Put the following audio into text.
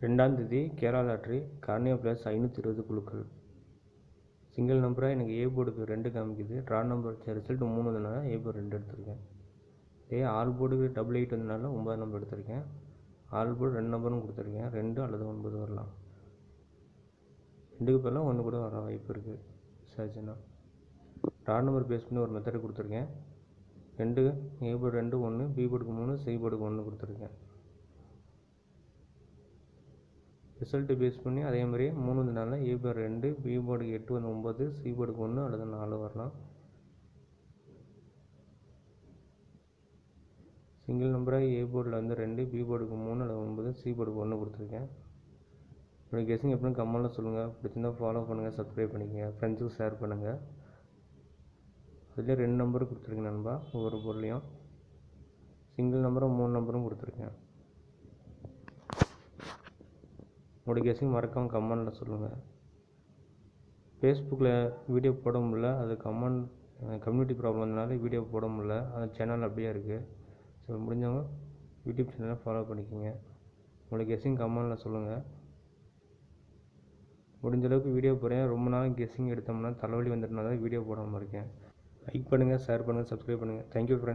ரெண்டாம் தேதி Kerala lottery cornea plus ஐநூற்றி இருபது குழுக்கள். சிங்கிள் நம்பராக எனக்கு ஏ போர்டுக்கு ரெண்டு காமிக்குது. ட்ரா நம்பர் ரிசல்ட் மூணு வந்தனால ஏ போர்டு ரெண்டு எடுத்திருக்கேன். இதே ஆல் போர்டுக்கு டபுள் எயிட் வந்ததுனால ஒன்பது நம்பர் எடுத்திருக்கேன். ஆல் போர்டு ரெண்டு நம்பரும் கொடுத்துருக்கேன். ரெண்டு அல்லது ஒன்பது வரலாம். ரெண்டுக்கு பதிலாக ஒன்று கூட வர வாய்ப்பு இருக்குது சரிச்சுண்ணா ட்ரா நம்பர் பேஸ் பண்ணி ஒரு மெத்தட் கொடுத்துருக்கேன். ரெண்டு ஏ போர்டு ரெண்டு ஒன்று பி போர்டுக்கு மூணு சி போர்டுக்கு ஒன்று கொடுத்துருக்கேன். ரிசல்ட்டு பேஸ் பண்ணி அதே மாதிரி மூணு வந்து ஏ போர்டு ரெண்டு பி போர்டுக்கு எட்டு வந்து ஒம்பது சி போர்டுக்கு ஒன்று அல்லது நாலு வரலாம். சிங்கிள் நம்பராக ஏ போர்டில் வந்து ரெண்டு பி போர்டுக்கு மூணு அல்லது ஒன்பது சி போர்டுக்கு ஒன்று கொடுத்துருக்கேன். இப்படி கெஸிங் எப்படின்னு கமெண்ட்டில் சொல்லுங்கள் பிடிச்சிருந்தா ஃபாலோ பண்ணுங்கள் சப்ஸ்கிரைப் பண்ணிக்கங்க. ஃப்ரெண்ட்ஸுக்கு ஷேர் பண்ணுங்கள் அதில் ரெண்டு நம்பரும் கொடுத்துருக்கேன் நண்பா ஒவ்வொரு பொருளையும். சிங்கிள் நம்பரும் மூணு நம்பரும் கொடுத்துருக்கேன். உங்களோட கெஸிங் மறக்காமல் கமெண்டில் சொல்லுங்கள் ஃபேஸ்புக்கில் வீடியோ போட முடில அது கமெண்ட் கம்யூனிட்டி ப்ராப்ளம்னால வீடியோ போட முடில அந்த சேனல் அப்படியே இருக்குது ஸோ முடிஞ்சவங்க யூடியூப் சேனலை ஃபாலோ பண்ணிக்கோங்க. உங்களோட கெஸிங் கமெண்டில் சொல்லுங்கள் முடிஞ்சளவுக்கு வீடியோ போகிறேன் ரொம்ப நாள் கெஸ்ஸிங் எடுத்தோம்னா தலைவலி வந்துட்டனால வீடியோ போடாமல் இருக்கேன். லைக் பண்ணுங்கள் ஷேர் பண்ணுங்கள் சப்ஸ்கிரைப் பண்ணுங்கள் தேங்க்யூ ஃப்ரெண்ட்ஸ்